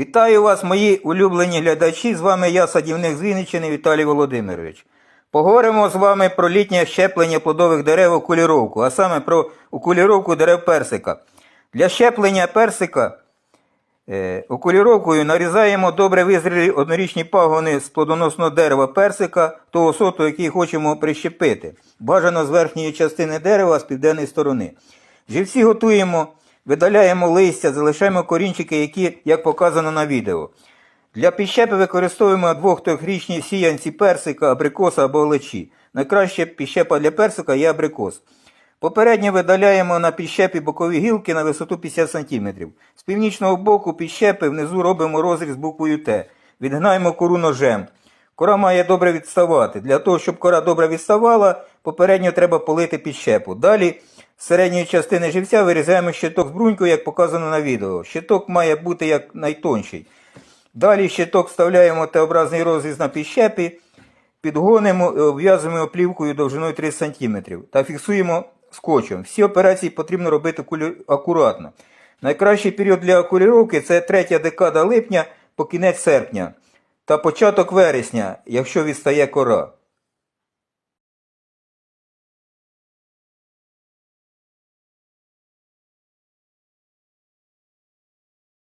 Вітаю вас, мої улюблені глядачі. З вами я, садівник з Вінниччини Віталій Володимирович. Поговоримо з вами про літнє щеплення плодових дерев окуліровку, а саме про окуліровку дерев персика. Для щеплення персика е, окуліровкою нарізаємо добре визрілі однорічні пагони з плодоносного дерева персика, того сорту, який хочемо прищепити. Бажано з верхньої частини дерева з південної сторони. Живці готуємо, видаляємо листя, залишаємо корінчики, які, як показано на відео. Для підщепи використовуємо двох-трьохрічні сіянці персика, абрикоса або лечі. Найкраще підщепа для персика є абрикос. Попередньо видаляємо на підщепі бокові гілки на висоту 50 см. З північного боку підщепи внизу робимо розріз буквою Т. Відгнаємо кору ножем. Кора має добре відставати. Для того, щоб кора добре відставала, попередньо треба полити підщепу. Далі середньої частини живця вирізаємо щиток з брунькою, як показано на відео. Щиток має бути як найтонший. Далі щиток вставляємо Т-образний розріз на підщепі, підгонимо і обв'язуємо плівкою довжиною 30 см та фіксуємо скотчем. Всі операції потрібно робити акуратно. Найкращий період для окуліровки це третя декада липня по кінець серпня та початок вересня, якщо відстає кора.